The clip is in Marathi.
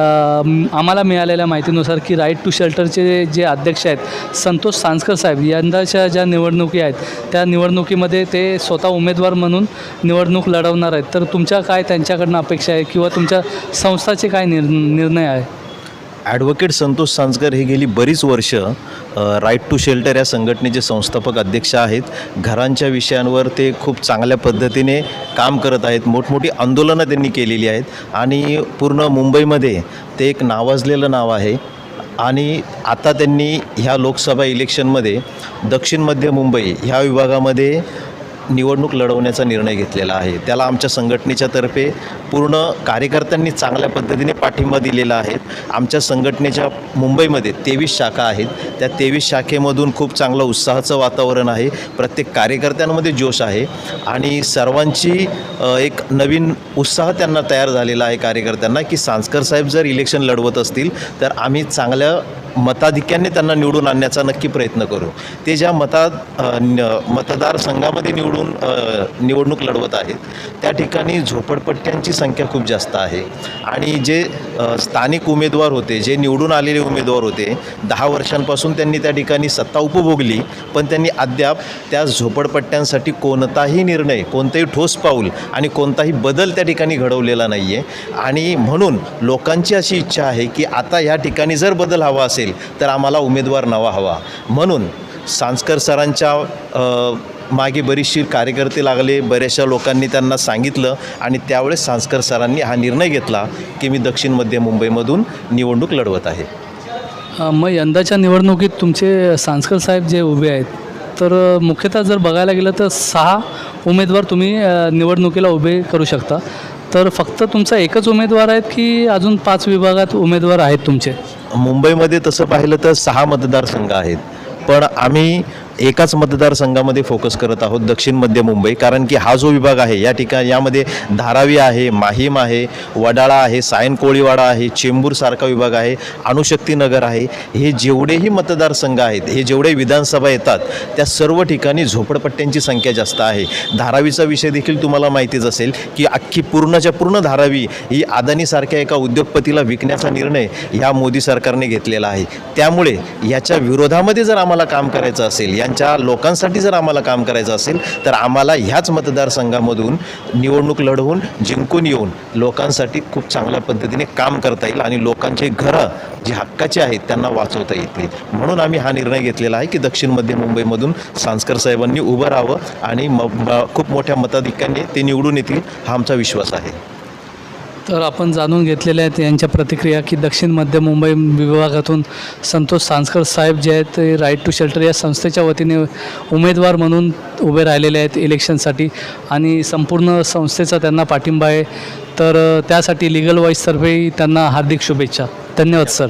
आम्हाला मिळालेल्या माहितीनुसार की राईट टू शेल्टरचे जे अध्यक्ष आहेत संतोष सांसकर साहेब यंदाच्या ज्या निवडणुकी आहेत त्या निवडणुकीमध्ये ते स्वतः उमेदवार म्हणून निवडणूक लढवणार आहेत. तर तुमच्या काय त्यांच्याकडनं अपेक्षा आहे किंवा तुमच्या संस्थाचे काय निर निर्णय आहे? ॲडव्होकेट संतोष सांजकर हे गेली बरीच वर्ष राईट टू शेल्टर या संघटनेचे संस्थापक अध्यक्ष आहेत. घरांच्या विषयांवर ते खूप चांगल्या पद्धतीने काम करत आहेत. मोठमोठी आंदोलनं त्यांनी केलेली आहेत. आणि पूर्ण मुंबईमध्ये ते एक नावाजलेलं नाव आहे. आणि आता त्यांनी ह्या लोकसभा इलेक्शनमध्ये दक्षिण मध्य मुंबई ह्या विभागामध्ये निवडणूक लढवण्याचा निर्णय घेतलेला आहे. त्याला आमच्या संघटनेच्या तर्फे पूर्ण कार्यकर्त्यांनी चांगल्या पद्धतीने पाठिंबा दिलेला आहे. आमच्या संघटनेच्या मुंबईमध्ये तेवीस शाखा आहेत. त्या तेवीस शाखेमधून खूप चांगलं उत्साहाचं वातावरण आहे. प्रत्येक कार्यकर्त्यांमध्ये जोश आहे. आणि सर्वांची एक नवीन उत्साह त्यांना तयार झालेला आहे कार्यकर्त्यांना की सांसकर साहेब जर इलेक्शन लढवत असतील तर आम्ही चांगल्या मताधिक्याने त्यांना निवडून आणण्याचा नक्की प्रयत्न करू. ते ज्या मता न- मतदारसंघामध्ये निवडून निवडणूक लढवत आहेत त्या ठिकाणी झोपडपट्ट्यांची संख्या खूप जास्त आहे. आणि जे स्थानिक उमेदवार होते जे निवडून आलेले उमेदवार होते दहा वर्षांपासून त्यांनी त्या ठिकाणी सत्ता उपभोगली पण त्यांनी अद्याप त्या झोपडपट्ट्यांसाठी कोणताही निर्णय कोणतंही ठोस पाऊल आणि कोणताही बदल त्या ठिकाणी घडवलेला नाही आहे आणि म्हणून लोकांची अशी इच्छा आहे की आता या ठिकाणी जर बदल हवा असेल तर आम्हाला उमेदवार नवा हवा. म्हणून सांसकर सरांच्या मागे बरीचशी कार्यकर्ते लागले बऱ्याचशा लोकांनी त्यांना सांगितलं आणि त्यावेळेस सांसकर सरांनी हा निर्णय घेतला की मी दक्षिण मध्य मुंबईमधून निवडणूक लढवत आहे. मग यंदाच्या निवडणुकीत तुमचे सांसकर साहेब जे उभे आहेत तर मुख्यतः जर बघायला गेलं तर सहा उमेदवार तुम्ही निवडणुकीला उभे करू शकता. तर फक्त तुमचा एकच उमेदवार आहेत की अजून पाच विभागात उमेदवार आहेत तुमचे? मुंबईमध्ये तसं पाहिलं तर सहा मतदारसंघ आहेत. पण आम्ही एकाच मतदारसंघामध्ये फोकस करत आहोत दक्षिण मध्य मुंबई. कारण की हा जो विभाग आहे या ठिकाणी यामध्ये धारावी आहे माहीम आहे वडाळा आहे सायन कोळीवाडा आहे चेंबूरसारखा विभाग आहे अणुशक्तीनगर आहे. हे जेवढेही मतदारसंघ आहेत हे जेवढे विधानसभा येतात त्या सर्व ठिकाणी झोपडपट्ट्यांची संख्या जास्त आहे. धारावीचा विषय देखील तुम्हाला माहितीच असेल की अख्खी पूर्णच्या पूर्ण धारावी ही अदानीसारख्या एका उद्योगपतीला विकण्याचा निर्णय ह्या मोदी सरकारने घेतलेला आहे. त्यामुळे याच्या विरोधामध्ये जर आम्हाला काम करायचं असेल यांच्या लोकांसाठी जर आम्हाला काम करायचं असेल तर आम्हाला ह्याच मतदारसंघामधून निवडणूक लढवून जिंकून येऊन लोकांसाठी खूप चांगल्या पद्धतीने काम करता येईल आणि लोकांचे घरं जी हक्काचे आहेत त्यांना वाचवता येतील. म्हणून आम्ही हा निर्णय घेतलेला आहे की दक्षिण मध्य मुंबईमधून सांस्कर साहेबांनी उभं राहावं आणि म- खूप मोठ्या मताधिक्याने ते निवडून येतील हा आमचा विश्वास आहे. तर आपण जाणून घेतलेल्या आहेत यांच्या प्रतिक्रिया की दक्षिण मध्य मुंबई विभागातून संतोष सांसकर साहेब जे आहेत ते राईट टू शेल्टर या संस्थेच्या वतीने उमेदवार म्हणून उभे राहिलेले आहेत इलेक्शनसाठी आणि संपूर्ण संस्थेचा त्यांना पाठिंबा आहे. तर त्यासाठी लिगल वॉईसतर्फेही त्यांना हार्दिक शुभेच्छा. धन्यवाद सर